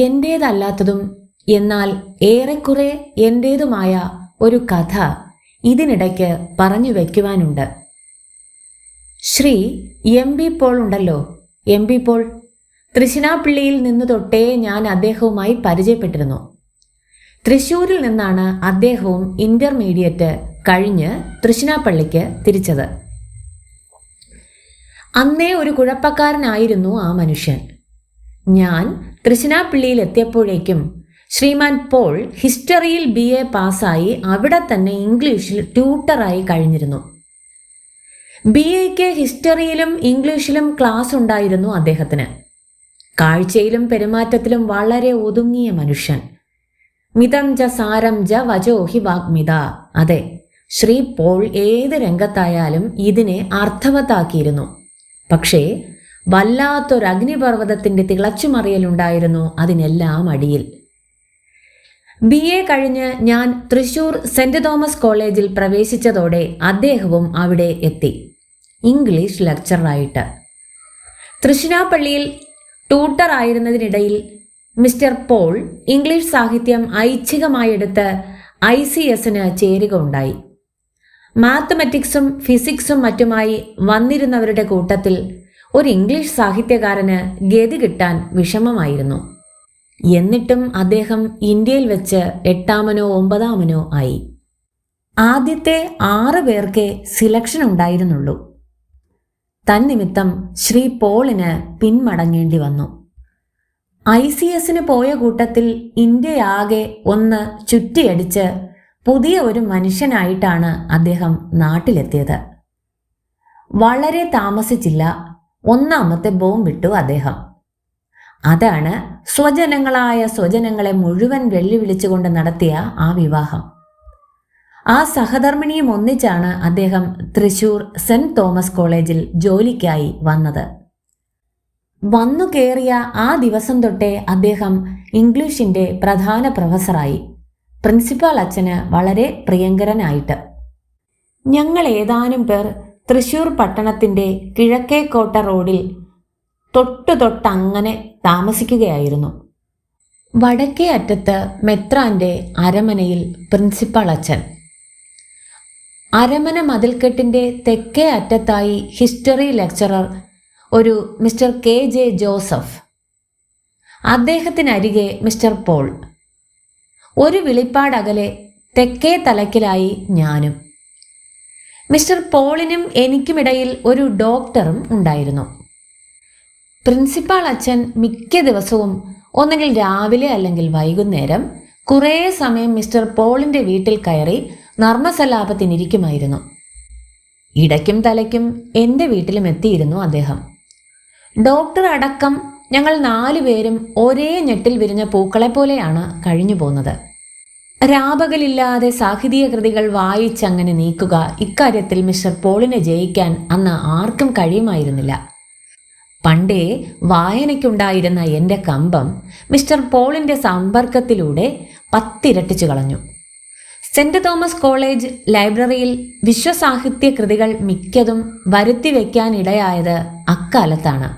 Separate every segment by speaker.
Speaker 1: എന്റേതല്ലാത്തതും എന്നാൽ ഏറെക്കുറെ എന്റേതുമായ ഒരു കഥ ഇതിനിടയ്ക്ക് പറഞ്ഞു വയ്ക്കുവാനുണ്ട് ശ്രീ എം ബി പോൾ ഉണ്ടല്ലോ. എം ബി പോൾ തൃശ്ശിനാപ്പള്ളിയിൽ നിന്ന് തൊട്ടേ ഞാൻ അദ്ദേഹവുമായി പരിചയപ്പെട്ടിരുന്നു. തൃശ്ശൂരിൽ നിന്നാണ് അദ്ദേഹവും ഇന്റർമീഡിയറ്റ് കഴിഞ്ഞ് തൃശ്ശിനാപ്പള്ളിക്ക് തിരിച്ചത്. അന്നേ ഒരു കുഴപ്പക്കാരനായിരുന്നു ആ മനുഷ്യൻ. ഞാൻ തൃശ്ശിനാപ്പള്ളിയിൽ എത്തിയപ്പോഴേക്കും ശ്രീമാൻ പോൾ ഹിസ്റ്ററിയിൽ ബി എ പാസ്സായി അവിടെ തന്നെ ഇംഗ്ലീഷിൽ ട്യൂട്ടറായി കഴിഞ്ഞിരുന്നു. ബി എക്ക് ഹിസ്റ്ററിയിലും ഇംഗ്ലീഷിലും ക്ലാസ് ഉണ്ടായിരുന്നു അദ്ദേഹത്തിന്. കാഴ്ചയിലും പെരുമാറ്റത്തിലും വളരെ ഒതുങ്ങിയ മനുഷ്യൻ. മിതം ജ സാരം ജ വജോഹി വാഗ്മിത. അതെ ശ്രീ പോൾ ഏത് രംഗത്തായാലും ഇതിനെ അർത്ഥവത്താക്കിയിരുന്നു. പക്ഷേ വല്ലാത്തൊരു അഗ്നിപർവതത്തിന്റെ തിളച്ചുമറിയലുണ്ടായിരുന്നു അതിനെല്ലാം അടിയിൽ. ബി എ കഴിഞ്ഞ് ഞാൻ തൃശൂർ സെന്റ് തോമസ് കോളേജിൽ പ്രവേശിച്ചതോടെ അദ്ദേഹവും അവിടെ എത്തി. ഇംഗ്ലീഷ് ലെക്ചറായിട്ട്. തൃശ്ശിനാപ്പള്ളിയിൽ ട്യൂട്ടർ ആയിരുന്നതിനിടയിൽ മിസ്റ്റർ പോൾ ഇംഗ്ലീഷ് സാഹിത്യം ഐച്ഛികമായെടുത്ത് ഐ സി എസിന് ചേരുക ഉണ്ടായി മാത്തമാറ്റിക്സും ഫിസിക്സും മറ്റുമായി വന്നിരുന്നവരുടെ കൂട്ടത്തിൽ ഒരു ഇംഗ്ലീഷ് സാഹിത്യകാരന് ഗതി കിട്ടാൻ വിഷമമായിരുന്നു. എന്നിട്ടും അദ്ദേഹം ഇന്ത്യയിൽ വെച്ച് എട്ടാമനോ ഒമ്പതാമനോ ആയി. ആദ്യത്തെ ആറ് പേർക്കേ സിലക്ഷൻ ഉണ്ടായിരുന്നുള്ളൂ. തന്നിമിത്തം ശ്രീ പോളിന് പിന്മടങ്ങേണ്ടി വന്നു. ഐ സി എസിന് പോയ കൂട്ടത്തിൽ ഇന്ത്യയാകെ ഒന്ന് ചുറ്റിയടിച്ച് പുതിയ ഒരു മനുഷ്യനായിട്ടാണ് അദ്ദേഹം നാട്ടിലെത്തിയത്. വളരെ താമസിച്ചില്ല. ഒന്നാമത്തെ ബോംബിട്ടു അദ്ദേഹം. അതാണ് സ്വജനങ്ങളായ സ്വജനങ്ങളെ മുഴുവൻ വെല്ലുവിളിച്ചുകൊണ്ട് നടത്തിയ ആ വിവാഹം. ആ സഹധർമ്മിണിയും ഒന്നിച്ചാണ് അദ്ദേഹം തൃശൂർ സെന്റ് തോമസ് കോളേജിൽ ജോലിക്കായി വന്നത്. വന്നു കയറിയ ആ ദിവസം തൊട്ടേ അദ്ദേഹം ഇംഗ്ലീഷിന്റെ പ്രധാന പ്രൊഫസറായി. പ്രിൻസിപ്പാൾ അച്ഛന് വളരെ പ്രിയങ്കരനായിട്ട്. ഞങ്ങൾ ഏതാനും പേർ തൃശൂർ പട്ടണത്തിന്റെ കിഴക്കേക്കോട്ട റോഡിൽ തൊട്ടു തൊട്ടങ്ങനെ താമസിക്കുകയായിരുന്നു. വടക്കേ അറ്റത്ത് മെത്രാന്റെ അരമനയിൽ പ്രിൻസിപ്പൾ അച്ഛൻ. അരമന മതിൽക്കെട്ടിന്റെ തെക്കേ അറ്റത്തായി ഹിസ്റ്ററി ലെക്ചറർ ഒരു മിസ്റ്റർ കെ ജെ ജോസഫ്. അദ്ദേഹത്തിനരികെ മിസ്റ്റർ പോൾ. ഒരു വിളിപ്പാടകലെ തെക്കേ തലക്കിലായി ഞാനും. മിസ്റ്റർ പോളിനും എനിക്കുമിടയിൽ ഒരു ഡോക്ടറും ഉണ്ടായിരുന്നു. പ്രിൻസിപ്പാൾ അച്ഛൻ മിക്ക ദിവസവും ഒന്നെങ്കിൽ രാവിലെ അല്ലെങ്കിൽ വൈകുന്നേരം കുറേ സമയം മിസ്റ്റർ പോളിന്റെ വീട്ടിൽ കയറി നർമ്മസലാപത്തിനിരിക്കുമായിരുന്നു. ഇടയ്ക്കും തലയ്ക്കും എന്റെ വീട്ടിലും എത്തിയിരുന്നു അദ്ദേഹം. ഡോക്ടർ അടക്കം ഞങ്ങൾ നാലുപേരും ഒരേ ഞെട്ടിൽ വിരിഞ്ഞ പൂക്കളെ പോലെയാണ് കഴിഞ്ഞു പോകുന്നത് രാപകലില്ലാതെ സാഹിതീയ കൃതികൾ വായിച്ചങ്ങനെ നീക്കുക ഇക്കാര്യത്തിൽ മിസ്റ്റർ പോളിനെ ജയിക്കാൻ അന്ന് ആർക്കും കഴിയുമായിരുന്നില്ല. പണ്ടേ വായനയ്ക്കുണ്ടായിരുന്ന എന്റെ കമ്പം മിസ്റ്റർ പോളിന്റെ സമ്പർക്കത്തിലൂടെ പത്തിരട്ടിച്ചു കളഞ്ഞു. സെന്റ് തോമസ് കോളേജ് ലൈബ്രറിയിൽ വിശ്വസാഹിത്യ കൃതികൾ മിക്കതും വരുത്തി വയ്ക്കാനിടയായത് അക്കാലത്താണ്.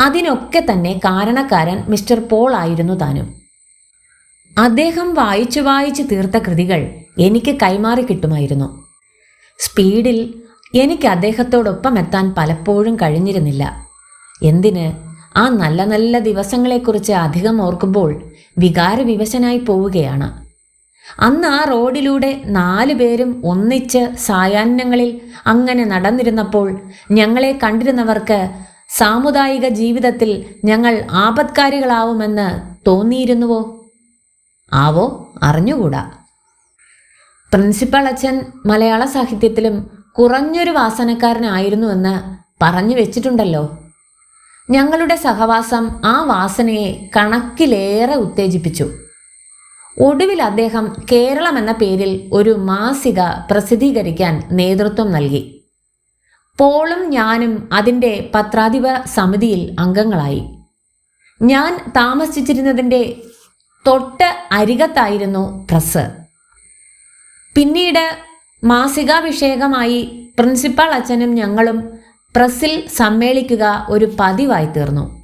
Speaker 1: അതിനൊക്കെ തന്നെ കാരണക്കാരൻ മിസ്റ്റർ പോൾ ആയിരുന്നു താനും. അദ്ദേഹം വായിച്ചു വായിച്ച് തീർത്ത കൃതികൾ എനിക്ക് കൈമാറി കിട്ടുമായിരുന്നു. സ്പീഡിൽ എനിക്ക് അദ്ദേഹത്തോടൊപ്പം എത്താൻ പലപ്പോഴും കഴിഞ്ഞിരുന്നില്ല. എന്തിന്? ആ നല്ല നല്ല ദിവസങ്ങളെക്കുറിച്ച് അധികം ഓർക്കുമ്പോൾ വികാരവിവശനായി പോവുകയാണ്. അന്ന് ആ റോഡിലൂടെ നാലു പേരും ഒന്നിച്ച് സായാഹ്നങ്ങളിൽ അങ്ങനെ നടന്നിരുന്നപ്പോൾ ഞങ്ങളെ കണ്ടിരുന്നവർക്ക് സാമുദായിക ജീവിതത്തിൽ ഞങ്ങൾ ആപത്കാരികളാവുമെന്ന് തോന്നിയിരുന്നുവോ? ആവോ? അറിഞ്ഞുകൂടാ. പ്രിൻസിപ്പൽ അച്ഛൻ മലയാള സാഹിത്യത്തിലും കുറഞ്ഞൊരു വാസനക്കാരനായിരുന്നുവെന്ന് പറഞ്ഞു വെച്ചിട്ടുണ്ടല്ലോ. ഞങ്ങളുടെ സഹവാസം ആ വാസനയെ കണക്കിലേറെ ഉത്തേജിപ്പിച്ചു. ഒടുവിൽ അദ്ദേഹം കേരളം എന്ന പേരിൽ ഒരു മാസിക പ്രസിദ്ധീകരിക്കാൻ നേതൃത്വം നൽകി. പോളും ഞാനും അതിന്റെ പത്രാധിപ സമിതിയിൽ അംഗങ്ങളായി. ഞാൻ താമസിച്ചിരുന്നതിന്റെ തൊട്ട് അരികത്തായിരുന്നു പ്രസ്. പിന്നീട് മാസികാഭിഷേകമായി പ്രിൻസിപ്പാൾ അച്ഛനും ഞങ്ങളും പ്രസ്സിൽ സമ്മേളിക്കുക ഒരു പതിവായി തീർന്നു.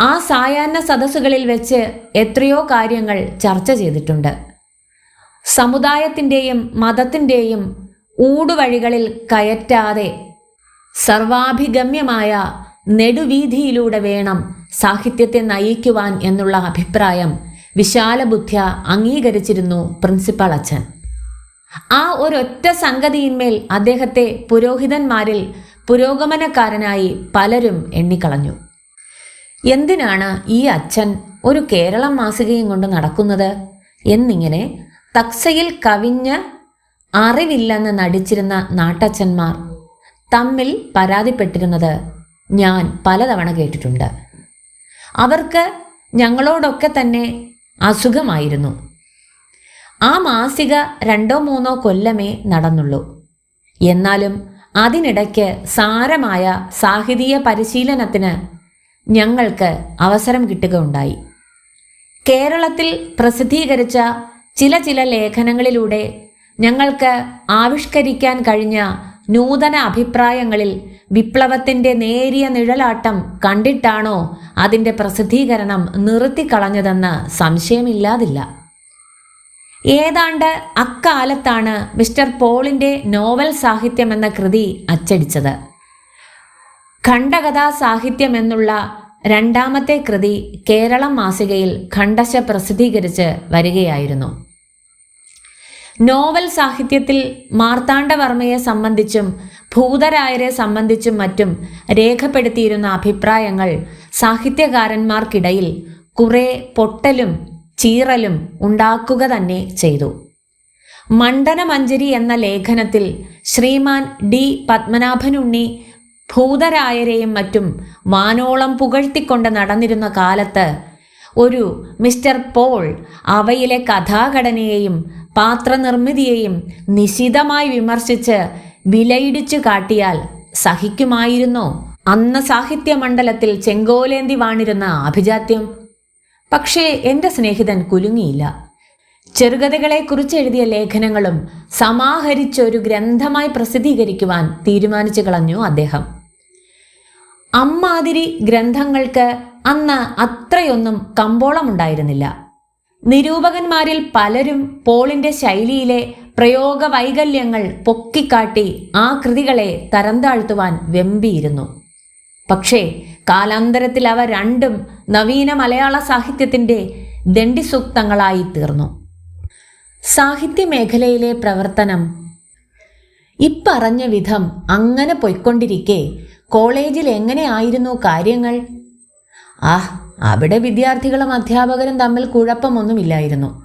Speaker 1: ആ സായാഹ്ന സദസ്സുകളിൽ വെച്ച് എത്രയോ കാര്യങ്ങൾ ചർച്ച ചെയ്തിട്ടുണ്ട്. സമുദായത്തിന്റെയും മതത്തിന്റെയും ഊടുവഴികളിൽ കയറ്റാതെ സർവാഭിഗമ്യമായ നെടുവീതിയിലൂടെ വേണം സാഹിത്യത്തെ നയിക്കുവാൻ എന്നുള്ള അഭിപ്രായം വിശാലബുദ്ധ്യ അംഗീകരിച്ചിരുന്നു പ്രിൻസിപ്പൽ അച്ഛൻ. ആ ഒരൊറ്റ സംഗതിയിന്മേൽ അദ്ദേഹത്തെ പുരോഹിതന്മാരിൽ പുരോഗമനക്കാരനായി പലരും എണ്ണിക്കളഞ്ഞു. എന്തിനാണ് ഈ അച്ഛൻ ഒരു കേരളം മാസികയും കൊണ്ട് നടക്കുന്നത്? എന്നിങ്ങനെ തക്സയിൽ കവിഞ്ഞ് അറിവില്ലെന്ന് നടിച്ചിരുന്ന നാട്ടച്ഛന്മാർ തമ്മിൽ പരാതിപ്പെട്ടിരുന്നത് ഞാൻ പലതവണ കേട്ടിട്ടുണ്ട്. അവർക്ക് ഞങ്ങളോടൊക്കെ തന്നെ അസുഖമായിരുന്നു. ആ മാസിക രണ്ടോ മൂന്നോ കൊല്ലമേ നടന്നുള്ളൂ. എന്നാലും അതിനിടയ്ക്ക് സാരമായ സാഹിതീയ പരിശീലനത്തിന് ഞങ്ങൾക്ക് അവസരം കിട്ടുകയുണ്ടായി. കേരളത്തിൽ പ്രസിദ്ധീകരിച്ച ചില ചില ലേഖനങ്ങളിലൂടെ ഞങ്ങൾക്ക് ആവിഷ്കരിക്കാൻ കഴിഞ്ഞ നൂതന അഭിപ്രായങ്ങളിൽ വിപ്ലവത്തിന്റെ നേരിയ നിഴലാട്ടം കണ്ടിട്ടാണോ അതിന്റെ പ്രസിദ്ധീകരണം നിർത്തിക്കളഞ്ഞതെന്ന് സംശയമില്ലാതില്ല. ഏതാണ്ട് അക്കാലത്താണ് മിസ്റ്റർ പോളിന്റെ നോവൽ സാഹിത്യം എന്ന കൃതി അച്ചടിച്ചത്. ഖണ്ഡകഥാ സാഹിത്യം എന്നുള്ള രണ്ടാമത്തെ കൃതി കേരളം മാസികയിൽ ഖണ്ഡശ പ്രസിദ്ധീകരിച്ച് വരികയായിരുന്നു. നോവൽ സാഹിത്യത്തിൽ മാർത്താണ്ഡവർമ്മയെ സംബന്ധിച്ചും ഭൂതരായരെ സംബന്ധിച്ചും മറ്റും രേഖപ്പെടുത്തിയിരുന്ന അഭിപ്രായങ്ങൾ സാഹിത്യകാരന്മാർക്കിടയിൽ കുറെ പൊട്ടലും ചീറലും ഉണ്ടാക്കുക തന്നെ ചെയ്തു. മണ്ഡനമഞ്ജരി എന്ന ലേഖനത്തിൽ ശ്രീമാൻ ഡി പത്മനാഭനുണ്ണി ഭൂതരായരെയും മറ്റും വാനോളം പുകഴ്ത്തിക്കൊണ്ട് നടന്നിരുന്ന കാലത്ത് ഒരു മിസ്റ്റർ പോൾ അവയിലെ കഥാഘടനയെയും പാത്രനിർമ്മിതിയെയും നിശിതമായി വിമർശിച്ച് വിലയിടിച്ചു കാട്ടിയാൽ സഹിക്കുമായിരുന്നോ? അന്ന് സാഹിത്യമണ്ഡലത്തിൽ ചെങ്കോലേന്തി വാണിരുന്ന ആഭിജാത്യം. പക്ഷേ എന്റെ സ്നേഹിതൻ കുലുങ്ങിയില്ല. ചെറുകഥകളെക്കുറിച്ച് എഴുതിയ ലേഖനങ്ങളും സമാഹരിച്ചൊരു ഗ്രന്ഥമായി പ്രസിദ്ധീകരിക്കുവാൻ തീരുമാനിച്ചു കളഞ്ഞു അദ്ദേഹം. അമ്മാതിരി ഗ്രന്ഥങ്ങൾക്ക് അന്ന് അത്രയൊന്നും കമ്പോളമുണ്ടായിരുന്നില്ല. നിരൂപകന്മാരിൽ പലരും പോളിന്റെ ശൈലിയിലെ പ്രയോഗ വൈകല്യങ്ങൾ പൊക്കിക്കാട്ടി ആ കൃതികളെ തരംതാഴ്ത്തുവാൻ വെമ്പിയിരുന്നു. പക്ഷേ കാലാന്തരത്തിൽ അവ രണ്ടും നവീന മലയാള സാഹിത്യത്തിന്റെ ദണ്ഡിസൂക്തങ്ങളായി തീർന്നു. സാഹിത്യ മേഖലയിലെ പ്രവർത്തനം ഇപ്പറഞ്ഞ വിധം അങ്ങനെ പൊയ്ക്കൊണ്ടിരിക്കെ കോളേജിൽ എങ്ങനെയായിരുന്നു കാര്യങ്ങൾ? ആ അവിടെ വിദ്യാർത്ഥികളും അധ്യാപകരും തമ്മിൽ കുഴപ്പമൊന്നുമില്ലായിരുന്നു.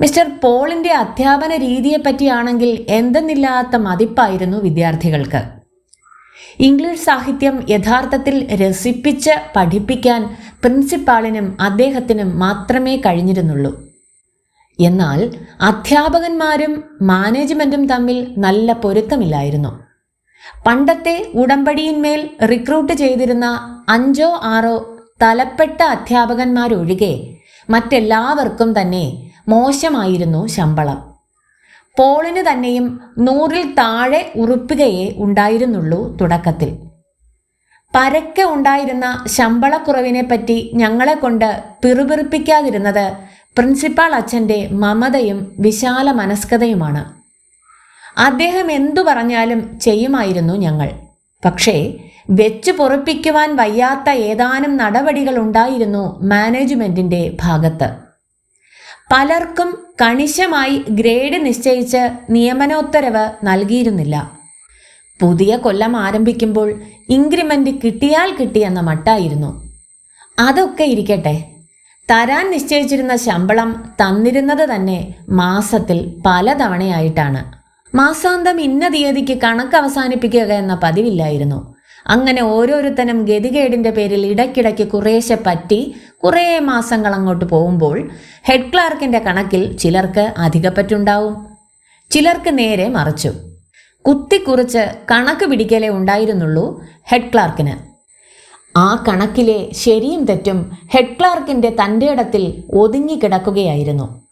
Speaker 1: മിസ്റ്റർ പോളിന്റെ അധ്യാപന രീതിയെപ്പറ്റിയാണെങ്കിൽ എന്തെന്നില്ലാത്ത മതിപ്പായിരുന്നു വിദ്യാർത്ഥികൾക്ക്. ഇംഗ്ലീഷ് സാഹിത്യം യഥാർത്ഥത്തിൽ രസിപ്പിച്ച് പഠിപ്പിക്കാൻ പ്രിൻസിപ്പാളിനും അദ്ദേഹത്തിനും മാത്രമേ കഴിഞ്ഞിരുന്നുള്ളൂ. എന്നാൽ അധ്യാപകന്മാരും മാനേജ്മെന്റും തമ്മിൽ നല്ല പൊരുത്തമില്ലായിരുന്നു. പണ്ടത്തെ ഉടമ്പടിയിന്മേൽ റിക്രൂട്ട് ചെയ്തിരുന്ന അഞ്ചോ ആറോ തലപ്പെട്ട അധ്യാപകന്മാരൊഴികെ മറ്റെല്ലാവർക്കും തന്നെ മോശമായിരുന്നു ശമ്പളം. പോളിന് തന്നെയും നൂറിൽ താഴെ ഉറുപ്പികയെ ഉണ്ടായിരുന്നുള്ളൂ തുടക്കത്തിൽ. പരക്കെ ഉണ്ടായിരുന്ന ശമ്പളക്കുറവിനെ പറ്റി ഞങ്ങളെ കൊണ്ട് പിറുപിറുപ്പിക്കാതിരുന്നത് പ്രിൻസിപ്പാൾ അച്ഛന്റെ മമതയും വിശാല മനസ്കതയുമാണ്. അദ്ദേഹം എന്തു പറഞ്ഞാലും ചെയ്യുമായിരുന്നു ഞങ്ങൾ. പക്ഷേ വെച്ചു പൊറപ്പിക്കുവാൻ വയ്യാത്ത ഏതാനും നടപടികൾ ഉണ്ടായിരുന്നു മാനേജ്മെന്റിന്റെ ഭാഗത്ത്. പലർക്കും കണിശമായി ഗ്രേഡ് നിശ്ചയിച്ച് നിയമനോത്തരവ് നൽകിയിരുന്നില്ല. പുതിയ കൊല്ലം ആരംഭിക്കുമ്പോൾ ഇൻക്രിമെന്റ് കിട്ടിയാൽ കിട്ടിയെന്ന മട്ടായിരുന്നു. അതൊക്കെ ഇരിക്കട്ടെ. തരാൻ നിശ്ചയിച്ചിരുന്ന ശമ്പളം തന്നിരുന്നത് തന്നെ മാസത്തിൽ പലതവണയായിട്ടാണ്. മാസാന്തം ഇന്ന തീയതിക്ക് കണക്ക് അവസാനിപ്പിക്കുക എന്ന പതിവില്ലായിരുന്നു. അങ്ങനെ ഓരോരുത്തനും ഗതികേടിന്റെ പേരിൽ ഇടയ്ക്കിടയ്ക്ക് കുറേശ്ശെ പറ്റി കുറേ മാസങ്ങൾ അങ്ങോട്ട് പോകുമ്പോൾ ഹെഡ് ക്ലാർക്കിന്റെ കണക്കിൽ ചിലർക്ക് അധികപ്പറ്റുണ്ടാവും. ചിലർക്ക് നേരെ മറിച്ചു. കുത്തിക്കുറിച്ച് കണക്ക് പിടിക്കലേ ഉണ്ടായിരുന്നുള്ളൂ ഹെഡ് ക്ലാർക്കിന്. ആ കണക്കിലെ ശരിയും തെറ്റും ഹെഡ് ക്ലാർക്കിന്റെ തന്റെ ഇടത്തിൽ ഒതുങ്ങിക്കിടക്കുകയായിരുന്നു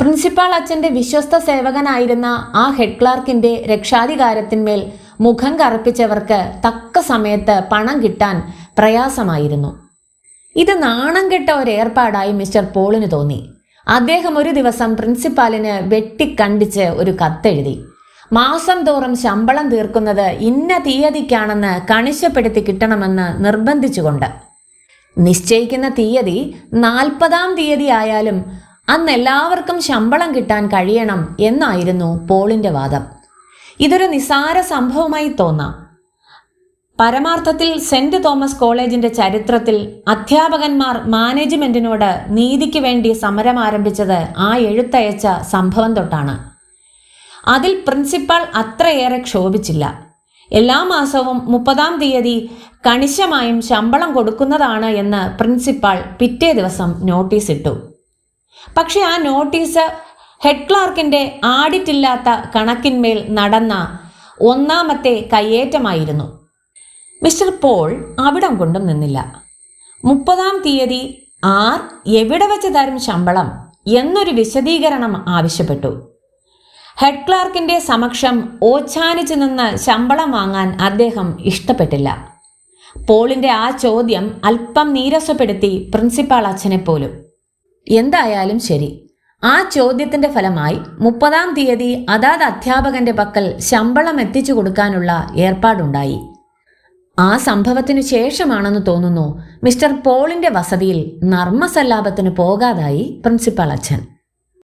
Speaker 1: പ്രിൻസിപ്പാൾ അച്ഛന്റെ വിശ്വസ്ത സേവകനായിരുന്ന ആ ഹെഡ് ക്ലാർക്കിന്റെ രക്ഷാധികാരത്തിന്മേൽ മുഖം കറുപ്പിച്ചവർക്ക് തക്ക സമയത്ത് പണം കിട്ടാൻ പ്രയാസമായിരുന്നു. ഇത് നാണം കെട്ട ഒരു ഏർപ്പാടായി മിസ്റ്റർ പോളിന് തോന്നി. അദ്ദേഹം ഒരു ദിവസം പ്രിൻസിപ്പാലിന് വെട്ടിക്കണ്ടിച്ച് ഒരു കത്തെഴുതി. മാസം തോറും ശമ്പളം തീർക്കുന്നത് ഇന്ന തീയതിക്കാണെന്ന് കണിശപ്പെടുത്തി കിട്ടണമെന്ന് നിർബന്ധിച്ചുകൊണ്ട്. നിശ്ചയിക്കുന്ന തീയതി നാൽപ്പതാം തീയതി ആയാലും അന്ന് എല്ലാവർക്കും ശമ്പളം കിട്ടാൻ കഴിയണം എന്നായിരുന്നു പോളിന്റെ വാദം. ഇതൊരു നിസാര സംഭവമായി തോന്നാം. പരമാർത്ഥത്തിൽ സെന്റ് തോമസ് കോളേജിന്റെ ചരിത്രത്തിൽ അധ്യാപകന്മാർ മാനേജ്മെന്റിനോട് നീതിക്ക് വേണ്ടി സമരം ആരംഭിച്ചത് ആ എഴുത്തയച്ച സംഭവം തൊട്ടാണ്. അതിൽ പ്രിൻസിപ്പാൾ അത്രയേറെ ക്ഷോഭിച്ചില്ല. എല്ലാ മാസവും മുപ്പതാം തീയതി കണിശമായും ശമ്പളം കൊടുക്കുന്നതാണ് എന്ന് പ്രിൻസിപ്പാൾ പിറ്റേ ദിവസം നോട്ടീസ് ഇട്ടു പക്ഷെ ആ നോട്ടീസ് ഹെഡ് ക്ലാർക്കിന്റെ ആഡിറ്റ് ഇല്ലാത്ത കണക്കിന്മേൽ നടന്ന ഒന്നാമത്തെ കയ്യേറ്റമായിരുന്നു. മിസ്റ്റർ പോൾ അവിടം കൊണ്ടും നിന്നില്ല. മുപ്പതാം തീയതി ആർ എവിടെ വെച്ച് തരും ശമ്പളം എന്നൊരു വിശദീകരണം ആവശ്യപ്പെട്ടു. ഹെഡ് ക്ലാർക്കിന്റെ സമക്ഷം ഓച്ഛാനിച്ചു നിന്ന് ശമ്പളം വാങ്ങാൻ അദ്ദേഹം ഇഷ്ടപ്പെട്ടില്ല. പോളിന്റെ ആ ചോദ്യം അല്പം നീരസപ്പെടുത്തി പ്രിൻസിപ്പാൾ അച്ഛനെ പോലും എന്തായാലും ശരി ആ ചോദ്യത്തിന്റെ ഫലമായി മുപ്പതാം തീയതി അതാത് അധ്യാപകന്റെ പക്കൽ ശമ്പളം എത്തിച്ചു കൊടുക്കാനുള്ള ഏർപ്പാടുണ്ടായി. ആ സംഭവത്തിനു ശേഷമാണെന്ന് തോന്നുന്നു മിസ്റ്റർ പോളിന്റെ വസതിയിൽ നർമ്മസല്ലാപത്തിന് പോകാതായി പ്രിൻസിപ്പാൾ അച്ഛൻ.